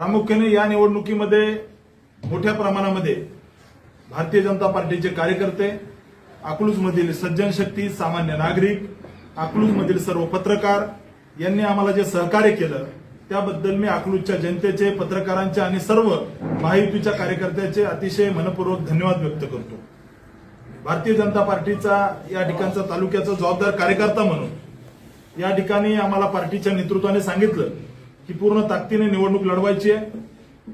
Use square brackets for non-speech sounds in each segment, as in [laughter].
प्रामुख्याने या निवडणुकीमध्ये मोठ्या प्रमाणामध्ये भारतीय जनता पार्टीचे कार्यकर्ते अकलूजमधील सज्जन शक्ती सामान्य नागरिक अकलूजमधील सर्व पत्रकार यांनी आम्हाला जे सहकार्य केलं त्याबद्दल मी अकलूजच्या जनतेचे पत्रकारांचे आणि सर्व महायुतीच्या कार्यकर्त्याचे अतिशय मनपूर्वक धन्यवाद व्यक्त करतो. भारतीय जनता पार्टीचा या ठिकाणचा तालुक्याचा जबाबदार कार्यकर्ता म्हणून या ठिकाणी आम्हाला पार्टीच्या नेतृत्वाने सांगितलं की पूर्ण ताकदीने निवडणूक लढवायची आहे.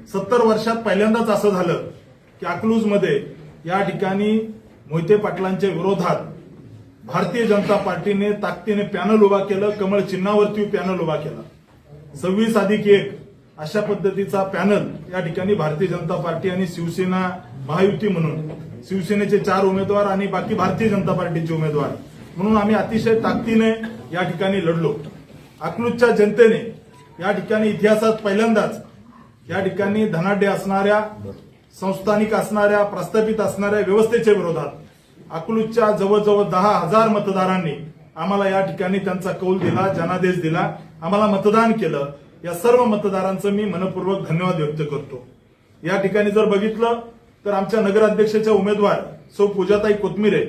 सत्तर वर्षात पहिल्यांदाच असं झालं की अकलूजमध्ये या ठिकाणी मोहिते पाटलांच्या विरोधात भारतीय जनता पार्टीने ताकदीने पॅनल उभा केलं कमळ चिन्हावरती पॅनल उभा केला. सव्वीस अधिक एक अशा पद्धतीचा पॅनल या ठिकाणी भारतीय जनता पार्टी आणि शिवसेना महायुती म्हणून शिवसेनेचे चार उमेदवार आणि बाकी भारतीय जनता पार्टीचे उमेदवार. म्हणून आम्ही अतिशय ताकदीने या ठिकाणी लढलो. अकलूजच्या जनतेने या ठिकाणी इतिहासात पहिल्यांदाच या ठिकाणी धनाढ्य असणाऱ्या संस्थानिक असणाऱ्या प्रस्थापित असणाऱ्या व्यवस्थेच्या विरोधात अकलूजच्या जवळजवळ दहा हजार मतदारांनी आम्हाला या ठिकाणी त्यांचा कौल दिला जनादेश दिला आम्हाला मतदान केलं. या सर्व मतदारांचं मी मनपूर्वक धन्यवाद व्यक्त करतो. या ठिकाणी जर बघितलं तर आमच्या नगराध्यक्षाच्या उमेदवार सौ. पूजाताई कोथमिरे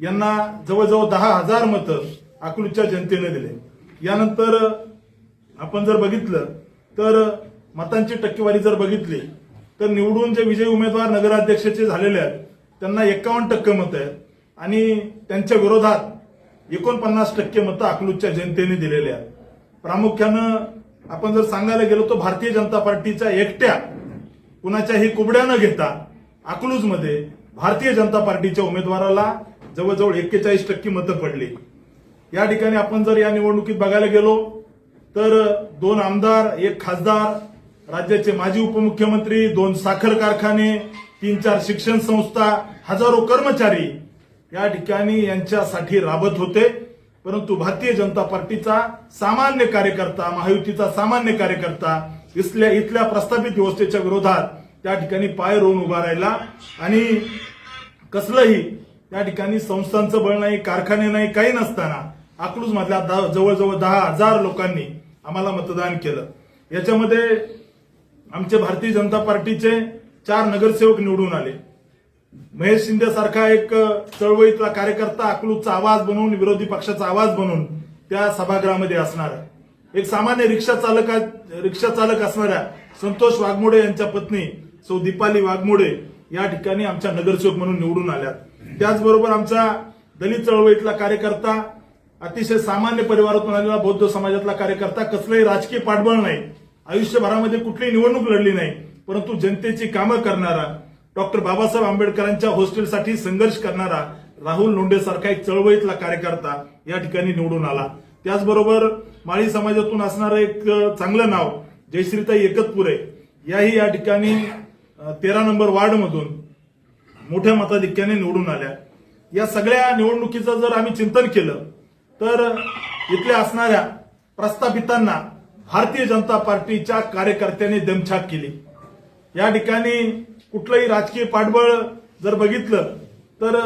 यांना जवळजवळ दहा हजार मतं अकलूजच्या जनतेने दिले. यानंतर आपण जर बघितलं तर मतांची टक्केवारी जर बघितली तर निवडून जे विजयी उमेदवार नगराध्यक्षाचे झालेले आहेत. त्यांना एकावन्न टक्के मतं आहेत. आणि त्यांच्या विरोधात एकोणपन्नास टक्के मतं अकलूजच्या जनतेने दिलेली आहेत. प्रामुख्यानं आपण जर सांगायला गेलो तर भारतीय जनता पार्टीच्या एकट्या कुणाच्याही कुबड्या न घेता अकलूजमध्ये भारतीय जनता पार्टीच्या उमेदवाराला जवळजवळ एक्केचाळीस टक्के मतं पडली. या ठिकाणी आपण जर या निवडणुकीत बघायला गेलो तर दोन आमदार एक खासदार राज्याचे माजी उपमुख्यमंत्री दोन साखर कारखाने तीन चार शिक्षण संस्था हजारो कर्मचारी या ठिकाणी यांच्यासाठी राबत होते. परंतु भारतीय जनता पार्टीचा सामान्य कार्यकर्ता महायुतीचा सामान्य कार्यकर्ता इथल्या इथल्या प्रस्थापित व्यवस्थेच्या विरोधात त्या ठिकाणी पाय रोवून उभा राहिला. आणि कसलंही त्या ठिकाणी संस्थांचं बळ नाही कारखाने नाही काही नसताना अकलूज मधल्या जवळजवळ दहा हजार लोकांनी आम्हाला मतदान केलं. याच्यामध्ये आमचे भारतीय जनता पार्टीचे चार नगरसेवक निवडून आले. महेश शिंदे सारखा एक चळवळीतला कार्यकर्ता अकलूतचा आवाज बनवून विरोधी पक्षाचा आवाज बनवून त्या सभागृहामध्ये असणार एक सामान्य रिक्षा चालक रिक्षा चालक असणाऱ्या संतोष वाघमोडे यांच्या पत्नी सौ दीपाली वाघमोडे या ठिकाणी आमच्या नगरसेवक म्हणून निवडून आल्या त्याचबरोबर आमचा दलित चळवळीतला कार्यकर्ता अतिशय सामान्य परिवारातून आलेला बौद्ध समाजातला कार्यकर्ता कसलंही राजकीय पाठबळ नाही. आयुष्यभरामध्ये कुठलीही निवडणूक लढली नाही परंतु जनतेची कामं करणारा डॉक्टर बाबासाहेब आंबेडकरांच्या हॉस्टेलसाठी संघर्ष करणारा राहुल लोंढेसारखा एक चळवळीतला कार्यकर्ता या ठिकाणी निवडून आला. त्याचबरोबर माळी समाजातून असणारं एक चांगलं नाव जयश्रीताई एकतपुरे याही या ठिकाणी तेरा नंबर वार्डमधून मोठ्या मताधिक्याने निवडून आल्या. या सगळ्या निवडणुकीचं जर आम्ही चिंतन केलं तर इथल्या असणाऱ्या प्रस्थापितांना भारतीय जनता पार्टीच्या कार्यकर्त्यांनी दमछाक केली. या ठिकाणी कुठलंही राजकीय पाठबळ जर बघितलं तर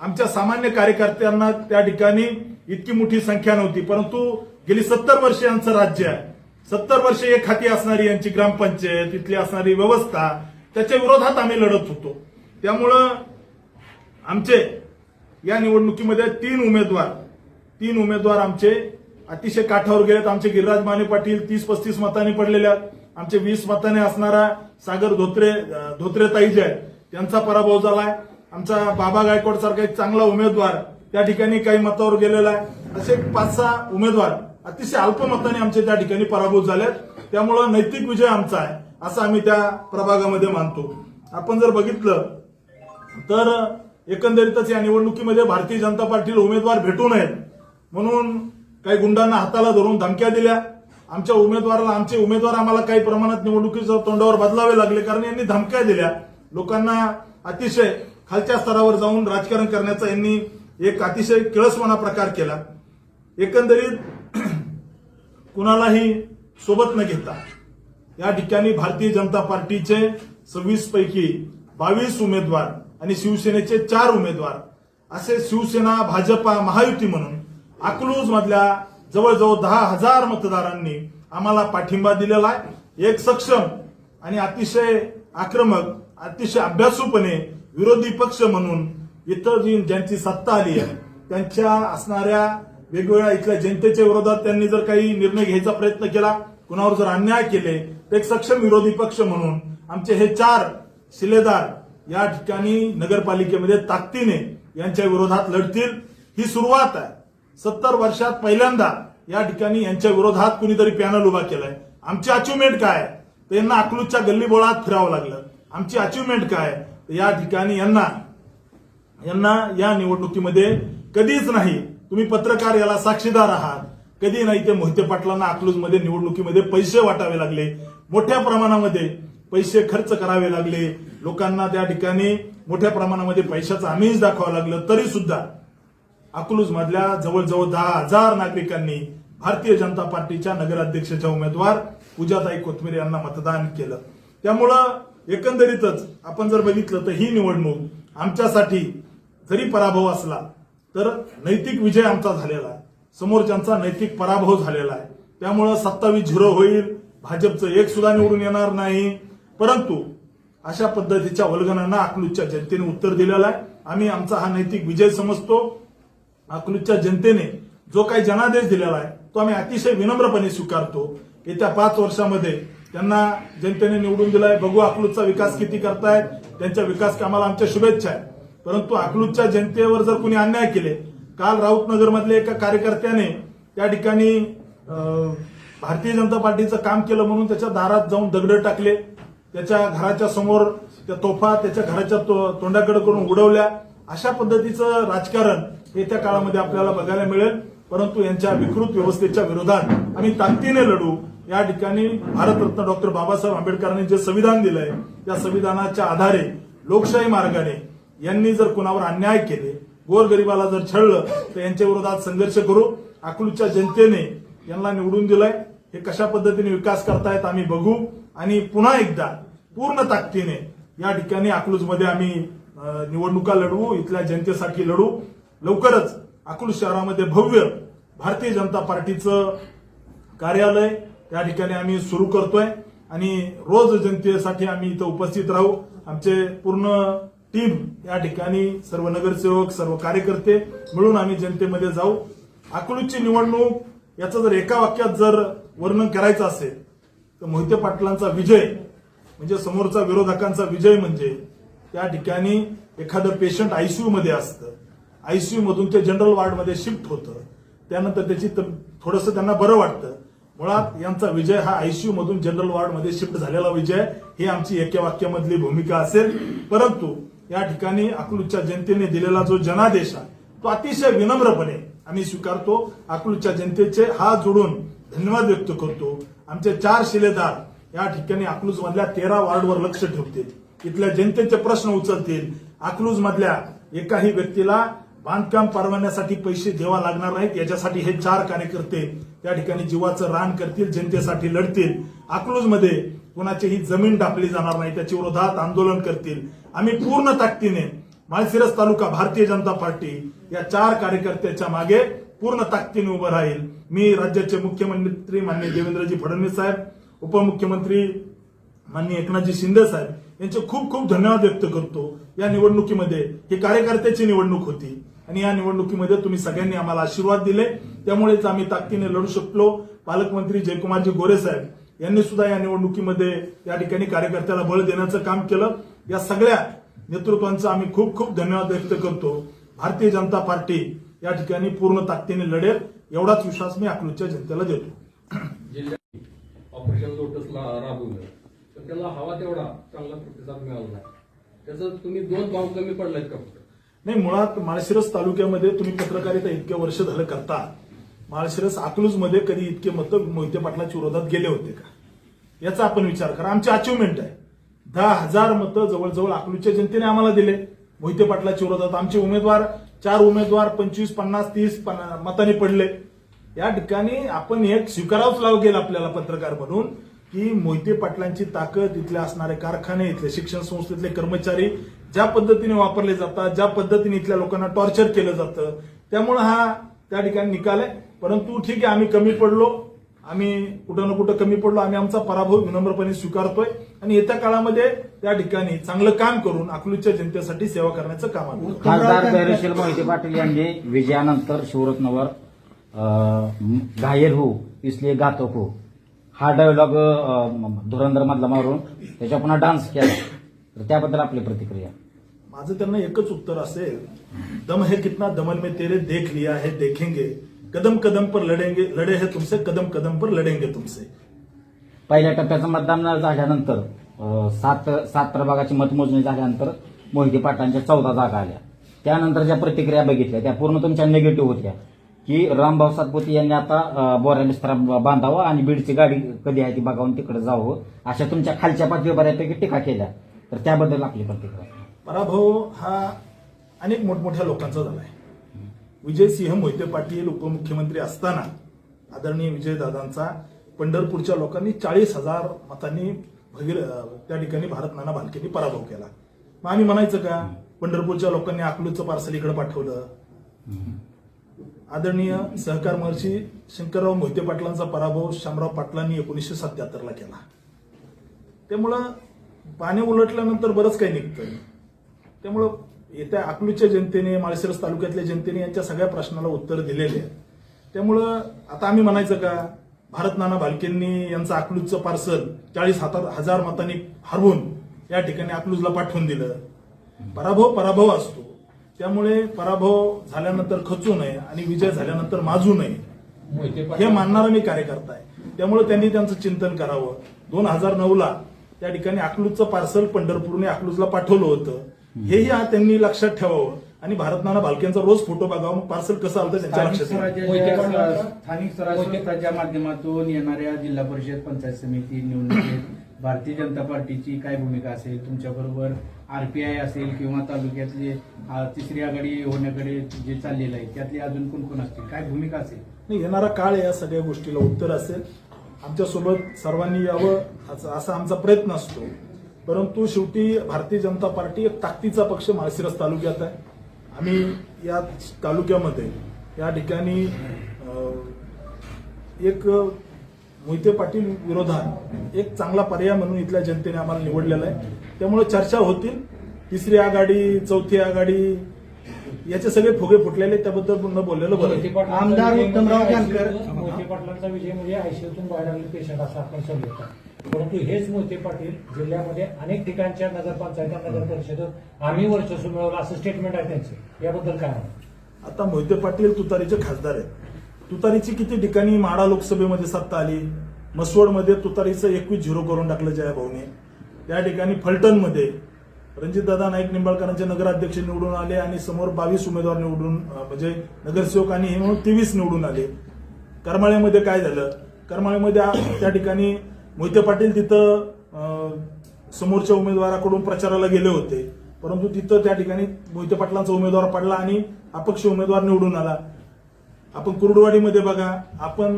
आमच्या सामान्य कार्यकर्त्यांना त्या ठिकाणी इतकी मोठी संख्या नव्हती. परंतु गेली सत्तर वर्ष यांचं राज्य आहे. सत्तर वर्ष एक खाती असणारी यांची ग्रामपंचायत इथली असणारी व्यवस्था त्याच्या विरोधात आम्ही लढत होतो. त्यामुळं आमचे या निवडणुकीमध्ये तीन उमेदवार तीन उमेदवार आमचे अतिशय काठावर गेलेत. आमचे गिरिराज माने पाटील तीस पस्तीस मतांनी पडलेले आहेत. आमचे वीस मताने असणारा सागर धोत्रे धोत्रे धोत्रेताई जे आहेत त्यांचा पराभव झालाय. आमचा बाबा गायकवाड सारखा एक चांगला उमेदवार त्या ठिकाणी काही मतावर गेलेला आहे. असे पाच सहा उमेदवार अतिशय अल्प मताने आमचे त्या ठिकाणी पराभूत झालेत. त्यामुळं नैतिक विजय आमचा आहे असं आम्ही त्या प्रभागामध्ये मानतो. आपण जर बघितलं तर एकंदरीतच या निवडणुकीमध्ये भारतीय जनता पार्टीला उमेदवार भेटू नयेत. म्हणून काही गुंडांना हाताला धरून धमक्या दिल्या. आमच्या उमेदवाराला आमचे उमेदवार आम्हाला काही प्रमाणात निवडणुकीच्या तोंडावर बदलावे लागले कारण यांनी धमक्या दिल्या. लोकांना अतिशय खालच्या स्तरावर जाऊन राजकारण करण्याचा यांनी एक अतिशय किळसवाना प्रकार केला. एकंदरीत [clears throat] कुणालाही सोबत न घेता या ठिकाणी भारतीय जनता पार्टीचे सव्वीस पैकी बावीस उमेदवार आणि शिवसेनेचे चार उमेदवार असे शिवसेना भाजपा महायुती म्हणून अकलूज मधल्या जवळजवळ दहा हजार मतदारांनी आम्हाला पाठिंबा दिलेला आहे. एक सक्षम आणि अतिशय आक्रमक अतिशय अभ्यासूपणे विरोधी पक्ष म्हणून इतर जी ज्यांची सत्ता आली आहे त्यांच्या असणाऱ्या वेगवेगळ्या इथल्या जनतेच्या विरोधात त्यांनी जर काही निर्णय घ्यायचा प्रयत्न केला कुणावर जर अन्याय केले तर एक सक्षम विरोधी पक्ष म्हणून आमचे हे चार शिलेदार या ठिकाणी नगरपालिकेमध्ये ताकदीने यांच्या विरोधात लढतील. ही सुरुवात आहे. सत्तर वर्षात पहिल्यांदा या ठिकाणी यांच्या विरोधात कुणीतरी पॅनल उभा केलाय. आमची अचिव्हमेंट काय? त्यांना तर यांना अकलूजच्या गल्लीबोळात फिरावं लागलं. आमची अचिव्हमेंट काय? तर या ठिकाणी यांना यांना या निवडणुकीमध्ये कधीच नाही तुम्ही पत्रकार याला साक्षीदार आहात. कधी नाही ते मोहिते पाटलांना अकलूजमध्ये निवडणुकीमध्ये पैसे वाटावे लागले. मोठ्या प्रमाणामध्ये पैसे खर्च करावे लागले. लोकांना त्या ठिकाणी मोठ्या प्रमाणामध्ये पैशाचं आमिष दाखवावं लागलं. तरी सुद्धा अकलूज मधल्या जवळजवळ दहा हजार नागरिकांनी भारतीय जनता पार्टीच्या नगराध्यक्षाच्या उमेदवार पूजाताई कोथमिरे यांना मतदान केलं. त्यामुळं एकंदरीतच आपण जर बघितलं तर ही निवडणूक आमच्यासाठी जरी पराभव असला तर नैतिक विजय आमचा झालेला आहे. समोरच्यांचा नैतिक पराभव झालेला आहे. त्यामुळं सत्तावीस झिरो होईल भाजपचं एक सुद्धा निवडून येणार नाही. परंतु अशा पद्धतीच्या वल्गनांना अकलूजच्या जनतेने उत्तर दिलेलं आहे. आम्ही आमचा हा नैतिक विजय समजतो. अकलूजच्या जनतेने जो काही जनादेश दिलेला आहे तो आम्ही अतिशय विनम्रपणे स्वीकारतो. येत्या पाच वर्षामध्ये त्यांना जनतेने निवडून दिलाय. बघू अकलूजचा विकास किती करतायत त्यांच्या विकास कामाला आमच्या शुभेच्छा आहेत परंतु अकलूजच्या जनतेवर जर कुणी अन्याय केले काल राऊतनगर मधल्या एका कार्यकर्त्याने त्या ठिकाणी भारतीय जनता पार्टीचं काम केलं म्हणून त्याच्या दारात जाऊन दगड टाकले. त्याच्या घराच्या समोर त्या तोफा त्याच्या घराच्या तो- तोंडाकडे करून उडवल्या. अशा पद्धतीचं राजकारण येत्या काळामध्ये आपल्याला बघायला मिळेल. परंतु यांच्या विकृत व्यवस्थेच्या विरोधात आम्ही ताकदीने लढू. या ठिकाणी भारतरत्न डॉक्टर बाबासाहेब आंबेडकरांनी जे संविधान दिलंय त्या संविधानाच्या आधारे लोकशाही मार्गाने यांनी जर कुणावर अन्याय केले गोरगरिबाला जर छळलं तर यांच्या विरोधात संघर्ष करू. अकलूजच्या जनतेने यांना निवडून दिलंय. हे कशा पद्धतीने विकास करतायत आम्ही बघू. आणि पुन्हा एकदा पूर्ण ताकदीने या ठिकाणी अकलूजमध्ये आम्ही निवडणुका लढवू इथल्या जनतेसाठी लढू. लवकरच अकोल शहरामध्ये भव्य भारतीय जनता पार्टीचं कार्यालय त्या ठिकाणी आम्ही सुरू करतोय. आणि रोज जनतेसाठी आम्ही इथं उपस्थित राहू. आमचे पूर्ण टीम या ठिकाणी सर्व नगरसेवक सर्व कार्यकर्ते मिळून आम्ही जनतेमध्ये जाऊ. अकलूजची निवडणूक याचं जर एका वाक्यात जर वर्णन करायचं असेल तर मोहिते पाटलांचा विजय म्हणजे समोरचा विरोधकांचा विजय म्हणजे त्या ठिकाणी एखादं पेशंट आयसीयू मध्ये असतं. आयसीयू मधून ते जनरल वॉर्डमध्ये शिफ्ट होतं. त्यानंतर त्याची थोडस त्यांना बरं वाटतं. मुळात यांचा विजय हा आयसीयू मधून जनरल वॉर्डमध्ये शिफ्ट झालेला विजय ही आमची एका वाक्यामधली भूमिका असेल. परंतु या ठिकाणी अकलूजच्या जनतेने दिलेला जो जनादेश आहे तो अतिशय विनम्रपणे आम्ही स्वीकारतो. अकलूजच्या जनतेचे हात जोडून धन्यवाद व्यक्त करतो. आमचे चार शिलेदार या ठिकाणी अकलूज मधल्या तेरा वॉर्डवर लक्ष ठेवतील. इथल्या जनतेचे प्रश्न उचलतील. अकलूज मधल्या एकाही व्यक्तीला बांधकाम परवान्यासाठी पैसे द्यावा लागणार नाहीत. याच्यासाठी हे चार कार्यकर्ते त्या ठिकाणी जीवाचं रान करतील जनतेसाठी लढतील. अकलूजमध्ये कोणाचीही जमीन टाकली जाणार नाही त्याच्या विरोधात आंदोलन करतील. आम्ही पूर्ण ताकदीने माळशिरस तालुका भारतीय जनता पार्टी या चार कार्यकर्त्याच्या मागे पूर्ण ताकदीने उभं राहील. मी राज्याचे मुख्यमंत्री माननीय देवेंद्रजी फडणवीस साहेब उपमुख्यमंत्री माननीय एकनाथजी शिंदे साहेब यांचे खूप खूप धन्यवाद व्यक्त करतो. या निवडणुकीमध्ये ही कार्यकर्त्याची निवडणूक होती आणि या निवडणुकीमध्ये तुम्ही सगळ्यांनी आम्हाला आशीर्वाद दिले. त्यामुळेच आम्ही ताकदीने लढू शकलो. पालकमंत्री जयकुमारजी गोरे साहेब यांनी सुद्धा या निवडणुकीमध्ये या ठिकाणी कार्यकर्त्याला बळ देण्याचं काम केलं. या सगळ्या नेतृत्वांचा आम्ही खूप खूप धन्यवाद व्यक्त करतो. भारतीय जनता पार्टी या ठिकाणी पूर्ण ताकदीने लढेल. एवढाच विश्वास मी अकलूजच्या जनतेला देतो. पण त्याला हवा तेवढा चांगला प्रतिसाद मिळाला नाही. त्याचं तुम्ही दोन भाव कमी पडलायत का नाही मुळात माळशिरस तालुक्यामध्ये तुम्ही पत्रकारिता इतके वर्ष झालं करता. माळशिरस अकलूजमध्ये कधी इतके मत मोहिते पाटलाच्या विरोधात गेले होते का? याचा आपण विचार करा. आमची अचिव्हमेंट आहे. दहा हजार मतं जवळजवळ अकलूजच्या जनतेने आम्हाला दिले. मोहिते पाटलाच्या विरोधात आमचे उमेदवार चार उमेदवार पंचवीस पन्नास तीस पन्ना- मतांनी पडले. या ठिकाणी आपण एक स्वीकारावंच लागेल आपल्याला पत्रकार म्हणून की मोहिते पाटलांची ताकद इथले असणारे कारखाने इथले शिक्षण संस्थेतले कर्मचारी ज्या पद्धतीने वापरले जातात ज्या पद्धतीने इथल्या लोकांना टॉर्चर केलं जातं त्यामुळे हा त्या ठिकाणी निकाल आहे. परंतु ठीक आहे आम्ही कमी पडलो आम्ही कुठं ना कुठं कमी पडलो आम्ही आमचा पराभव विनम्रपणे स्वीकारतोय आणि येत्या काळामध्ये त्या ठिकाणी चांगलं काम करून अकलूजच्या जनतेसाठी सेवा करण्याचं काम आहे खासदार धैर्यशील मोहिते पाटील यांनी विजयानंतर शिवरत्नवर घायल हो इसलिए घातक हो. हा डायलॉग धुरंधर मधला मारून त्याच्या पुन्हा डान्स केला. तर त्याबद्दल आपली प्रतिक्रिया. माझं त्यांना एकच उत्तर असेल दम है कितना दमन में तेरे देख लिया है देखेंगे. कदम कदम पर लढेंगे लढे है तुमसे कदम कदम पर लढेंगे तुमसे. पहिल्या टप्प्याचं मतदान झाल्यानंतर अं, सात सात प्रभागाची मतमोजणी झाल्यानंतर मोहिते पाटलांच्या चौदा जागा आल्या. त्यानंतर ज्या प्रतिक्रिया बघितल्या. त्या पूर्ण तुमच्या निगेटिव्ह होत्या. की रामभाऊ सातपुते यांनी आता अं, बोऱ्या बिस्तरा बांधावं आणि बीडची गाडी कधी आहे ती बघावून तिकडे जावं. अशा तुमच्या खालच्या पातळी बऱ्यापैकी टीका केल्या. तर त्याबद्दल आपली प्रतिक्रिया. पराभव हा अनेक मोठमोठ्या लोकांचा झालाय. विजयसिंह मोहिते पाटील उपमुख्यमंत्री असताना आदरणीय विजयदादांचा पंढरपूरच्या लोकांनी चाळीस हजार मतांनी भगीर त्या ठिकाणी भारत नाना भालकेंनी पराभव केला. मग आम्ही म्हणायचं का पंढरपूरच्या लोकांनी अकलूजचं पार्सल इकडे पाठवलं. आदरणीय सहकार महर्षी शंकरराव मोहिते पाटलांचा पराभव शामराव पाटलांनी एकोणीसशे सत्याहत्तरला केला. त्यामुळं पाणी उलटल्यानंतर बरंच काही निघतं त्यामुळं येत्या अकलूजच्या जनतेने माळशिरस तालुक्यातल्या जनतेने यांच्या सगळ्या प्रश्नाला उत्तर दिलेले आहे त्यामुळं आता आम्ही म्हणायचं का भारत नाना भालकेंनी यांचं अकलूजचं पार्सल चाळीस हजार मतांनी हरवून या ठिकाणी अकलूजला पाठवून दिलं. पराभव पराभव असतो. त्यामुळे पराभव झाल्यानंतर खचू नये आणि विजय झाल्यानंतर माजू नये. हे मानणारा मी कार्यकर्ता आहे. त्यामुळे त्यांनी त्यांचं चिंतन करावं. दोन हजार नऊ ला त्या ठिकाणी अकलूजचं पार्सल पंढरपूरने अकलूजला पाठवलं होतं. हेही आ- त्यांनी लक्षात ठेवावं. आणि भारत नाना भालकेंचा रोज फोटो बघावा. मग पार्सल कसं आलं त्यांच्या स्थानिक लक्षात स्वराज्याच्या स्थानिक स्वराज मोहिते- संस्थांच्या माध्यमातून येणाऱ्या जिल्हा परिषद पंचायत समिती निवडणुकीत भारतीय जनता पार्टीची काय भूमिका असेल तुमच्या बरोबर आय असेल किंवा तालुक्यातले तिसरी आघाडी होण्याकडे जे चाललेलं आहे त्यातले अजून कोण कोण असतील? काय भूमिका असेल? नाही, येणारा काळ या सगळ्या गोष्टीला उत्तर असेल. आमच्यासोबत सर्वांनी यावं असा असा आमचा प्रयत्न असतो. परंतु शेवटी भारतीय जनता पार्टी एक ताकदीचा पक्ष माळशिरस तालुक्यात आहे. आम्ही या तालुक्यामध्ये या ठिकाणी एक मोहिते पाटील विरोधात एक चांगला पर्याय म्हणून इथल्या जनतेने आम्हाला निवडलेला आहे. त्यामुळे चर्चा होतील. तिसरी आघाडी चौथी आघाडी याचे सगळे फुगे फुटलेले त्याबद्दल न बोललेलं बरं. आमदार विजय उत्तमराव म्हणजे जानकर. मोहिते पाटलांचा विजय म्हणजे आयसीयूतून बाहेर आलेले पेशंट असं आपण समजतो. परंतु हेच मोहिते पाटील जिल्ह्यामध्ये अनेक ठिकाणच्या नगरपंचायत नगर परिषदेत आम्ही वर्चस्व मिळवलं असं स्टेटमेंट आहे त्यांचं. याबद्दल काय म्हणा आता मोहिते पाटील तुतारीचे खासदार आहेत. तुतारीची किती ठिकाणी माडा लोकसभेमध्ये सत्ता आली? मसवडमध्ये तुतारीचं एकवीस झिरो करून टाकलं जयाभाऊने त्या ठिकाणी फलटणमध्ये रणजितदादा नाईक निंबाळकरांचे नगराध्यक्ष निवडून आले आणि समोर बावीस उमेदवार निवडून म्हणजे नगरसेवक आणि हे म्हणून तेवीस निवडून आले. करमाळ्यामध्ये काय झालं? करमाळ्यामध्ये त्या ठिकाणी मोहिते पाटील तिथं समोरच्या उमेदवाराकडून प्रचाराला गेले होते. परंतु तिथं त्या ठिकाणी मोहिते पाटलांचा उमेदवार पडला आणि अपक्ष उमेदवार निवडून आला. आपण कुर्डवाडीमध्ये बघा आपण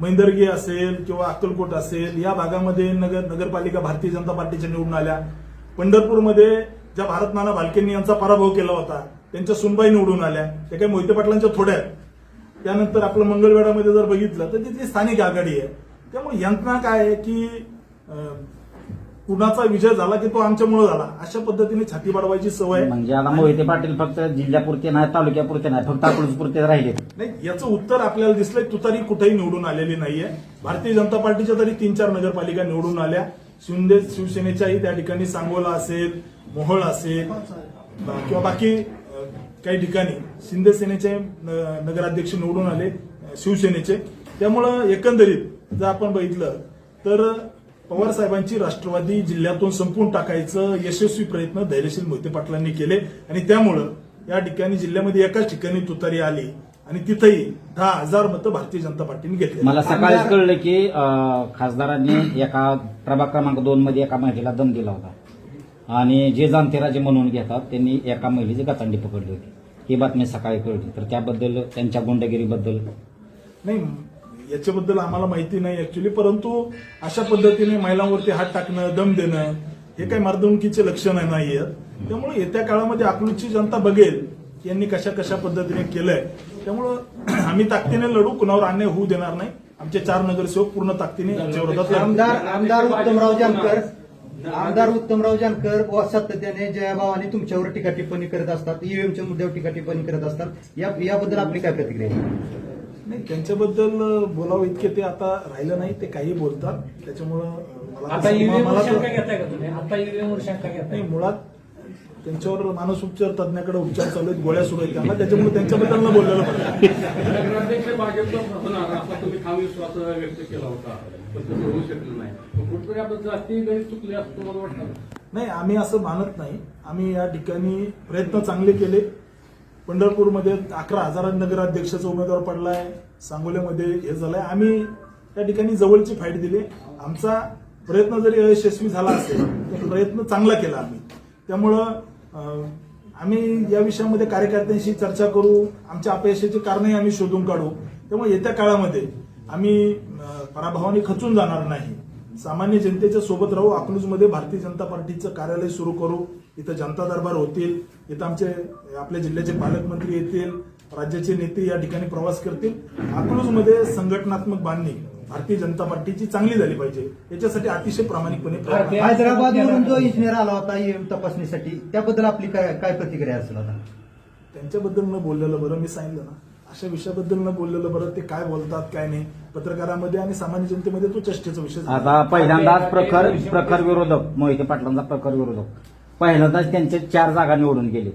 मैंदर्गी असेल किंवा अक्कलकोट असेल या भागामध्ये नगर नगरपालिका भारतीय जनता पार्टीच्या निवडून आल्या. पंढरपूरमध्ये ज्या भारत नाना भालकेंनी यांचा पराभव केला होता त्यांच्या सुनबाई निवडून आल्या. त्या काही मोहिते पाटलांच्या थोड्या आहेत. त्यानंतर आपलं मंगळवेढामध्ये जर बघितलं तर तिथली स्थानिक आघाडी आहे. त्यामुळे यंत्रणा काय आहे की कुणाचा विजय झाला की तो आमच्यामुळे झाला? अशा पद्धतीने छाती बाडवायची सवय. म्हणजे आता मोहिते पाटील फक्त जिल्ह्यापुरते नाही तालुक्यापुरते नाही फक्त अकलूजपुरते राहिले. नाही याचं उत्तर आपल्याला दिसलंय तुतारी कुठेही निवडून आलेली नाहीये. भारतीय जनता पार्टीच्या तरी तीन चार नगरपालिका निवडून आल्या. शिंदे शिवसेनेच्याही त्या ठिकाणी सांगोला असेल मोहोळ असेल किंवा बाकी काही ठिकाणी. शिंदे सेनेचे न- नगराध्यक्ष निवडून आले शिवसेनेचे. त्यामुळं एकंदरीत जर आपण बघितलं तर पवार साहेबांची राष्ट्रवादी जिल्ह्यातून संपून टाकायचं यशस्वी प्रयत्न धैर्यशील मोहिते पाटलांनी केले. आणि त्यामुळं या ठिकाणी जिल्ह्यामध्ये एकाच ठिकाणी तुतारी आली आणि तिथंही दहा हजार मतं भारतीय जनता पार्टीने घेतली. मला सकाळीच कळलं की खासदारांनी एका प्रभाग क्रमांक दोन मध्ये एका महिलेला दम दिला होता. आणि जे जाणतेराजे म्हणून घेतात त्यांनी एका महिलेची गचांडी पकडली होती. ही बातमी सकाळी कळली. तर त्याबद्दल त्यांच्या गुंडगिरीबद्दल? नाही याच्याबद्दल आम्हाला माहिती नाही ऍक्च्युली परंतु अशा पद्धतीने महिलांवरती हात टाकणं दम देणं हे काही मार्दवणुकीचे लक्षण नाही आहेत त्यामुळे येत्या काळामध्ये अकलूजची जनता बघेल की यांनी कशा कशा पद्धतीने केलंय. त्यामुळं [clears throat] आम्ही ताकदीने लढू कुणावर अन्याय होऊ देणार नाही. आमचे चार नगरसेवक पूर्ण ताकदीने. आमदार आमदार उत्तमराव जानकर. आमदार उत्तमराव जानकर व सातत्याने जयाभावाने तुमच्यावर टीका टिप्पणी करत असतात. ईव्हीएमच्या मुद्द्यावर टीका टिप्पणी करत असतात. या याबद्दल आपली काय प्रतिक्रिया आहे? नाही त्यांच्याबद्दल बोलावं इतके ते आता राहिलं नाही ते काही बोलतात. त्याच्यामुळं मला आता ईव्हीएम मला शंका तर- घेताय का तुम्ही? आता ईव्हीएम वर शंका घेताय. नाही मुळात त्यांच्यावर मानसोपचार तज्ञाकडे उपचार चालू आहेत गोळ्या सुरू आहेत त्यांना. त्याच्यामुळे त्यांच्याबद्दल न बोललेलं बरं नगराध्यक्ष भाजपचा होणार असा तुम्ही ठाम विश्वास व्यक्त केला होता. पण तसं होऊ शकलं नाही. पण कुठेतरी आपण जास्ती गणित चुकले असं तुम्हाला वाटतं? नाही आम्ही असं मानत नाही. आम्ही या ठिकाणी प्रयत्न चांगले केले. पंढरपूरमध्ये अकरा हजार नगराध्यक्षाचा उमेदवार पडलाय. सांगोल्यामध्ये हे झालंय. आम्ही त्या ठिकाणी जवळची फाईट दिली. आमचा प्रयत्न जरी यशस्वी झाला असेल तर प्रयत्न चांगला केला आम्ही. त्यामुळं आम्ही या विषयामध्ये कार्यकर्त्यांशी चर्चा करू. आमच्या अपयशाची कारणही आम्ही शोधून काढू. त्यामुळे येत्या काळामध्ये आम्ही पराभवाने खचून जाणार नाही. सामान्य जनतेच्या सोबत राहू. अकलूजमध्ये भारतीय जनता पार्टीचं कार्यालय सुरू करू. इथं जनता दरबार होतील. इथं आमचे आपल्या जिल्ह्याचे पालकमंत्री येतील. राज्याचे नेते या ठिकाणी प्रवास करतील. अकलूजमध्ये संघटनात्मक बांधणी भारतीय जनता पार्टीची चांगली झाली पाहिजे. याच्यासाठी अतिशय प्रामाणिकपणे हैदराबादवरून जो इंजिनियर आला होता ईव्हीएम तपासणीसाठी त्याबद्दल आपली काय काय प्रतिक्रिया असेल आता? त्यांच्याबद्दल न बोललेलं बरं मी सांगितलं ना. अशा विषयाबद्दल न बोललेलं बरं ते काय बोलतात काय नाही. पत्रकारामध्ये आणि सामान्य जनतेमध्ये तो चर्चेचा विषय. आता पहिल्यांदाच प्रखर प्रखर विरोधक मोहिते पाटलांचा प्रखर विरोधक. पहिल्यांदाच त्यांचे चार जागा निवडून गेले.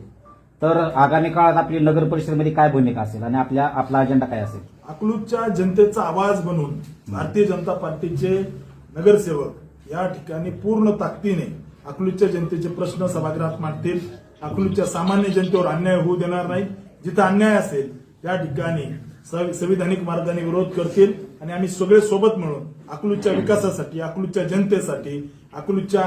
तर आगामी काळात आपली नगर परिषदेमध्ये काय भूमिका असेल आणि आपल्या आपला अजेंडा काय असेल? अकलूजच्या जनतेचा आवाज बनून भारतीय जनता पार्टीचे नगरसेवक या ठिकाणी पूर्ण ताकदीने अकलूजच्या जनतेचे प्रश्न सभागृहात मांडतील. अकलूजच्या सामान्य जनतेवर अन्याय होऊ देणार नाही जिथं अन्याय असेल त्या ठिकाणी संविधानिक मार्गाने विरोध करतील आणि आम्ही सगळे सोबत मिळून अकलूजच्या विकासासाठी अकलूजच्या जनतेसाठी अकलूजच्या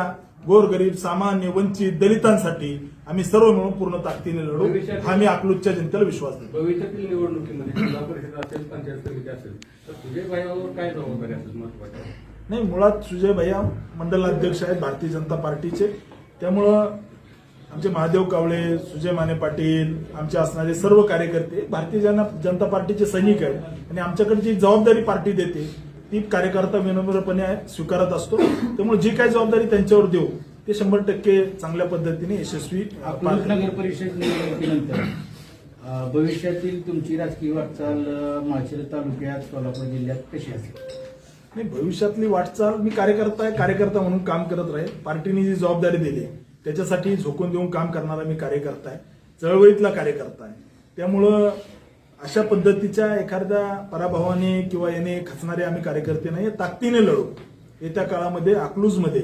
गोरगरीब सामान्य वंचित दलितांसाठी आम्ही सर्व मिळून पूर्ण ताकदीने लढू. हा मी अकलूजच्या जनतेला विश्वास देतो. भविष्यातील निवडणुकीमध्ये जिल्हा परिषद असेल पंचायत समिती असेल तर तुझे भाईवर काय जबाबदारी असेल महत्त्वाच्या नाही मुळात सुजय भैया मंडल अध्यक्ष आहेत भारतीय जनता पार्टीचे. त्यामुळं आमचे महादेव कावळे सुजय माने पाटील आमचे असणारे सर्व कार्यकर्ते भारतीय जन- जनता पार्टीचे सैनिक आहेत. आणि आमच्याकडे जी जबाबदारी पार्टी देते ती कार्यकर्ता विनम्रपणे स्वीकारत असतो. त्यामुळे जी काही जबाबदारी त्यांच्यावर देऊ ते शंभर टक्के चांगल्या पद्धतीने यशस्वी. नगर परिषद निवडणुकीनंतर भविष्यातील तुमची राजकीय वाटचाल माळशिरस तालुक्यात सोलापूर जिल्ह्यात कशी असेल? नाही भविष्यातली वाटचाल मी कार्यकर्ता आहे कार्यकर्ता म्हणून काम करत राहील. पार्टीने जी जबाबदारी दिली त्याच्यासाठी झोकून देऊन काम करणारा मी कार्यकर्ता आहे. चळवळीतला कार्यकर्ता आहे. त्यामुळं अशा पद्धतीच्या एखाद्या पराभवाने किंवा याने खचणारे आम्ही कार्यकर्ते नाही ताकदीने लढू. येत्या काळामध्ये अकलूजमध्ये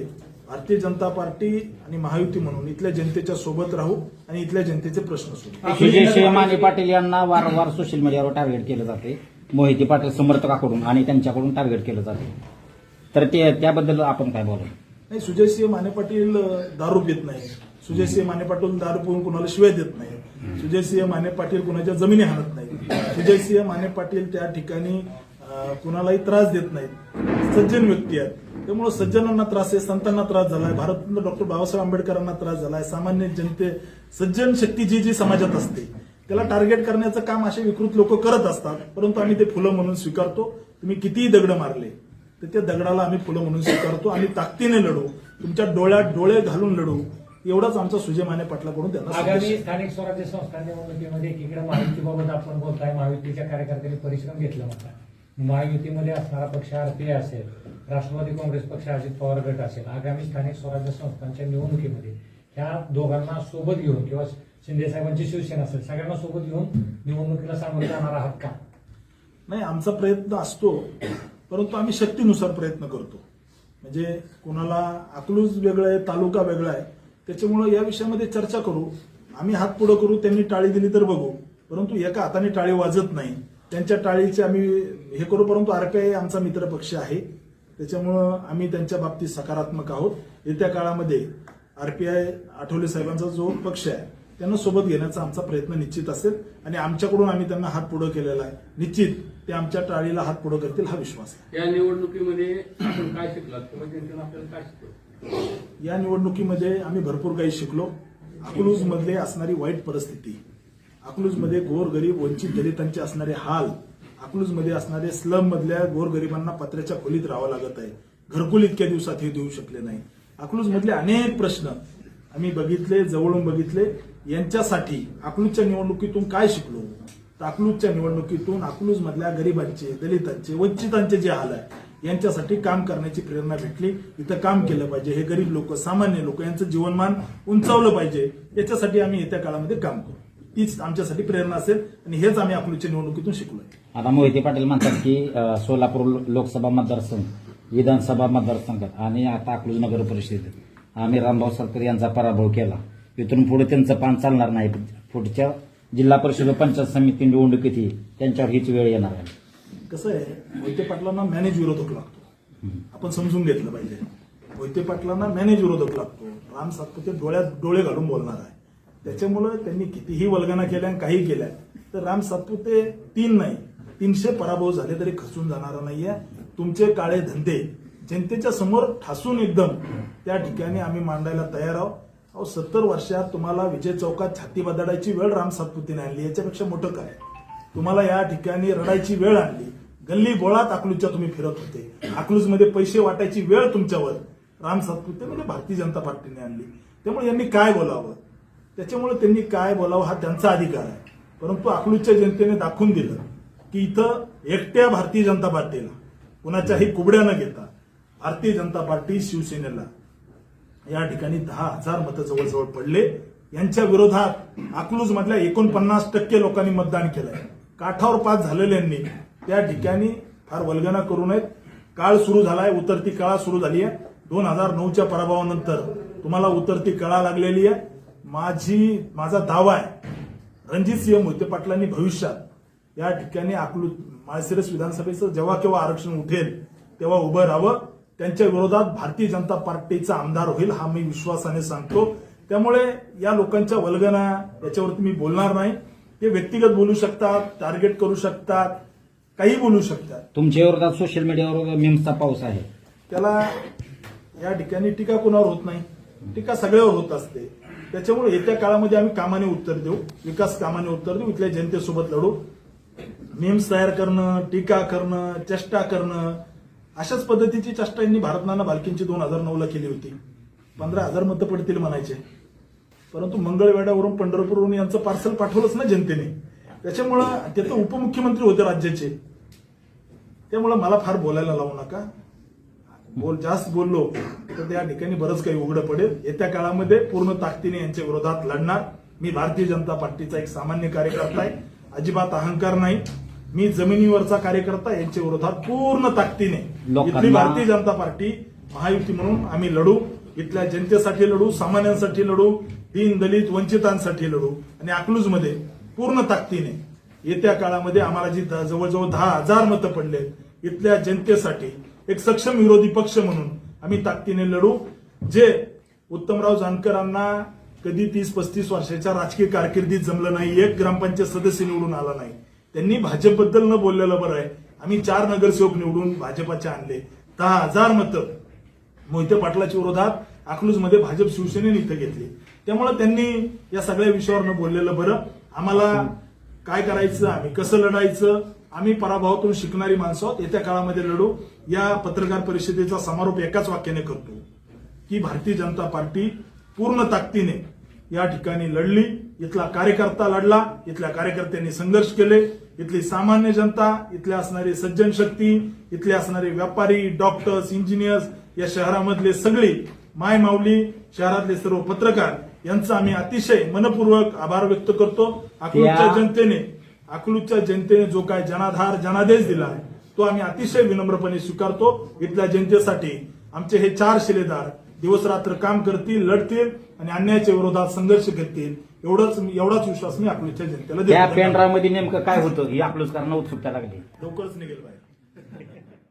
भारतीय जनता पार्टी आणि महायुती म्हणून इथल्या जनतेच्या सोबत राहू आणि इथल्या जनतेचे प्रश्न माने पाटील यांना वारंवार सोशल मीडियावर टार्गेट केलं जाते. मोहिते पाटील समर्थकाकडून आणि त्यांच्याकडून टार्गेट केलं जाते. तर ते त्याबद्दल आपण काय बोलाल? नाही सुजयसिंह माने पाटील दारू पित नाही. सुजयसिंह माने पाटील दारू पिऊन कुणाला शिवाय देत नाही. सुजयसिंह माने पाटील कुणाच्या जमिनी हाणत नाही. सुजयसिंह माने पाटील त्या ठिकाणी कुणालाही त्रास देत नाहीत. सज्जन व्यक्ती आहेत. त्यामुळे सज्जनांना त्रास आहे संतांना त्रास झालाय. भारतरत्न डॉक्टर बाबासाहेब आंबेडकरांना त्रास झालाय. सामान्य जनते सज्जन शक्ती जी जी समाजात असते त्याला टार्गेट करण्याचं काम असे विकृत लोक करत असतात परंतु आम्ही ते फुलं म्हणून स्वीकारतो. तुम्ही कितीही दगड मारले तर त्या दगडाला आम्ही फुलं म्हणून स्वीकारतो आणि ताकदीने लढू. तुमच्या डोळ्यात डोळे घालून लढू. एवढाच आमचा सुजय माने पाटलाकडून त्यांना आगामी. स्थानिक स्वराज्य संस्था निवडणुकीमध्ये एकीकडे महायुतीबाबत आपण बोलताय महायुतीच्या कार्यकर्त्यांनी परिश्रम घेतला होता. महायुतीमध्ये असणारा पक्ष आरपीआय असेल राष्ट्रवादी काँग्रेस पक्ष अजित पवार गट असेल आगामी स्थानिक स्वराज्य संस्थांच्या निवडणुकीमध्ये ह्या दोघांना सोबत घेऊन किंवा शिंदे साहेबांची शिवसेना असेल सगळ्यांना सोबत घेऊन निवडणुकीला सामोरे जाणार आहात का? नाही आमचा प्रयत्न असतो. परंतु आम्ही शक्तीनुसार प्रयत्न करतो. म्हणजे कोणाला अकलूज वेगळं आहे तालुका वेगळा आहे त्याच्यामुळं या विषयामध्ये चर्चा करू. आम्ही हात पुढं करू त्यांनी टाळी दिली तर बघू. परंतु एका हाताने टाळी वाजत नाही. त्यांच्या टाळीचे आम्ही हे करू परंतु आरपीआय आमचा मित्र पक्ष आहे. त्याच्यामुळं आम्ही त्यांच्या बाबतीत सकारात्मक आहोत. येत्या काळामध्ये आरपीआय आठवले साहेबांचा जो पक्ष आहे त्यांना सोबत घेण्याचा आमचा प्रयत्न निश्चित असेल आणि आमच्याकडून आम्ही त्यांना हात पुढं केलेला आहे. निश्चित. ते आमच्या टाळीला हात पुढं करतील हा विश्वास आहे. या निवडणुकीमध्ये आपण काय शिकलात? शिकवलं? या निवडणुकीमध्ये आम्ही भरपूर काही शिकलो. अकलूज मधले असणारी वाईट परिस्थिती अकलूजमध्ये गोर गरीब वंचित दलितांचे असणारे हाल अकलूजमध्ये असणारे स्लम मधल्या गोरगरिबांना पत्र्याच्या खोलीत राहावं लागत आहे. घरकुल इतक्या दिवसात हे देऊ शकले नाही. अकलूज मधले अनेक प्रश्न आम्ही बघितले जवळून बघितले. यांच्यासाठी अकलूजच्या निवडणुकीतून काय शिकलो? अकलूजच्या निवडणुकीतून अकलूज मधल्या गरिबांचे दलितांचे वंचितांचे जे हाल आहे यांच्यासाठी काम करण्याची प्रेरणा भेटली. इथं काम केलं पाहिजे. हे गरीब लोक सामान्य लोक यांचं जीवनमान उंचावलं पाहिजे. याच्यासाठी आम्ही येत्या काळामध्ये काम करू. तीच आमच्यासाठी प्रेरणा असेल आणि हेच आम्ही अकलूजच्या निवडणुकीतून शिकलोय. आता मोहिते पाटील म्हणतात की सोलापूर लोकसभा मतदारसंघ विधानसभा मतदारसंघात आणि आता अकलूज नगर परिषदेत आम्ही रामभाऊ सरकर यांचा पराभव केला. इथून पुढे त्यांचं पान चालणार नाही. पुढच्या जिल्हा परिषद पंचायत समिती निवडणुकीतही त्यांच्यावर हीच वेळ येणार आहे. कसं आहे मोहिते पाटलांना मॅनेज विरोधक लागतो. आपण समजून घेतलं पाहिजे. मोहिते पाटलांना मॅनेज विरोधक लागतो. राम सातपुते डोळ्यात डोळे घालून बोलणार आहे. त्याच्यामुळं त्यांनी कितीही वल्गना केल्या आणि काही केल्या तर राम सातपुते तीन नाही तीनशे पराभव झाले तरी खचून जाणार नाहीये. तुमचे काळे धंदे जनतेच्या समोर ठासून एकदम त्या ठिकाणी आम्ही मांडायला तयार आहोत. अहो सत्तर वर्षात तुम्हाला विजय चौकात छाती बदडायची वेळ राम सातपुतीने आणली. याच्यापेक्षा मोठं काय? तुम्हाला या ठिकाणी रडायची वेळ आणली. गल्ली गोळात अकलूजच्या तुम्ही फिरत होते. अकलूजमध्ये पैसे वाटायची वेळ तुमच्यावर. राम सातपुते म्हणजे भारतीय जनता पार्टीने आणली. त्यामुळे यांनी काय बोलावं? त्याच्यामुळे त्यांनी काय बोलावं हा त्यांचा अधिकार आहे. परंतु अकलूजच्या जनतेने दाखवून दिलं की इथं एकट्या भारतीय जनता पार्टीला कुणाच्याही कुबड्या न घेता भारतीय जनता पार्टी शिवसेनेला. या ठिकाणी दहा हजार मतं जवळजवळ पडले. यांच्या विरोधात अकलूज मधल्या एकोणपन्नास टक्के लोकांनी मतदान केलंय. काठावर पास झालेल्यांनी त्या ठिकाणी फार वल्गना करू नयेत. काळ सुरू झालाय उतरती कळा सुरू झाली आहे. दोन हजार नऊच्या पराभवानंतर तुम्हाला उतरती कळा लागलेली आहे. माझी माझा दावा आहे रणजित सिंह मोहिते पाटलांनी भविष्यात या ठिकाणी अकलूज माळशिरस विधानसभेचं जेव्हा केव्हा आरक्षण उठेल तेव्हा उभं राहावं. त्यांच्या विरोधात भारतीय जनता पार्टीचा आमदार होईल हा मी विश्वासाने सांगतो. त्यामुळे या लोकांच्या वल्गना याच्यावरती मी बोलणार नाही. ते व्यक्तिगत बोलू शकतात टार्गेट करू शकतात काही बोलू शकतात. तुमच्या विरोधात सोशल मीडियावर मीम्सचा पाऊस आहे. त्याला या ठिकाणी टीका कोणावर होत नाही. टीका सगळ्यावर होत असते. त्याच्यामुळे येत्या काळामध्ये आम्ही कामाने उत्तर देऊ विकास कामाने उत्तर देऊ इथल्या जनतेसोबत लढू. मीम्स तयार करणं टीका करणं चेष्टा करणं अशाच पद्धतीची चष्टा यांनी भारतनाना भालकींची दोन हजार नऊला केली होती. पंधरा हजार मतं पडतील म्हणायचे. परंतु मंगळवेढ्यावरून पंढरपूरवरून यांचं पार्सल पाठवलंच ना जनतेने. त्याच्यामुळं ते तर उपमुख्यमंत्री होते राज्याचे. त्यामुळं मला फार बोलायला लावू नका. बोल जास्त बोललो तर त्या ठिकाणी बरंच काही उघडं पडेल. येत्या काळामध्ये पूर्ण ताकदीने यांच्या विरोधात लढणार. मी भारतीय जनता पार्टीचा एक सामान्य कार्यकर्ता आहे. अजिबात अहंकार नाही. मी जमिनीवरचा कार्यकर्ता यांच्या विरोधात पूर्ण ताकदीने इथली भारतीय जनता पार्टी महायुती म्हणून आम्ही लढू. इथल्या जनतेसाठी लढू सामान्यांसाठी लढू दीन दलित वंचितांसाठी लढू. आणि अकलूजमध्ये पूर्ण ताकदीने येत्या काळामध्ये आम्हाला जी जवळजवळ दहा हजार मतं पडले इथल्या जनतेसाठी एक सक्षम विरोधी पक्ष म्हणून आम्ही ताकदीने लढू. जे उत्तमराव जानकरांना कधी तीस पस्तीस वर्षाच्या राजकीय कारकिर्दीत जमलं नाही एक ग्रामपंचायत सदस्य निवडून आला नाही त्यांनी भाजपबद्दल न बोललेलं बरं आहे. आम्ही चार नगरसेवक निवडून भाजपाचे आणले. दहा हजार मतं मोहिते पाटलाच्या विरोधात अकलूजमध्ये भाजप शिवसेनेने इथं घेतली. त्यामुळे त्यांनी या सगळ्या विषयावर न बोललेलं बरं. आम्हाला काय करायचं आम्ही कसं लढायचं आम्ही पराभवातून शिकणारी माणसं आहोत. येत्या काळामध्ये लढू. या पत्रकार परिषदेचा समारोप एकाच वाक्याने करतो. की भारतीय जनता पार्टी पूर्ण ताकदीने या ठिकाणी लढली. इथला कार्यकर्ता लढला इथल्या कार्यकर्त्यांनी संघर्ष केले. इथली सामान्य जनता इथले असणारी सज्जन शक्ती इथले असणारे व्यापारी डॉक्टर्स इंजिनियर्स या शहरामधले सगळे माय माऊली शहरातले सर्व पत्रकार यांचा आम्ही अतिशय मनपूर्वक आभार व्यक्त करतो. अकलूजच्या जनतेने अकलूजच्या जनतेने जो काय जनाधार जनादेश दिला आहे तो आम्ही अतिशय विनम्रपणे स्वीकारतो. इथल्या जनतेसाठी आमचे हे चार शिलेदार दिवस रात्र काम करतील लढतील आणि अन्यायाच्या विरोधात संघर्ष करतील. एवढंच एवढाच विश्वास मी अकलूजच्या जनतेला त्या देतो मध्ये नेमकं काय होतं? ही अकलूजकरांना उत्सुकता लागली लवकरच निघेल बाहेर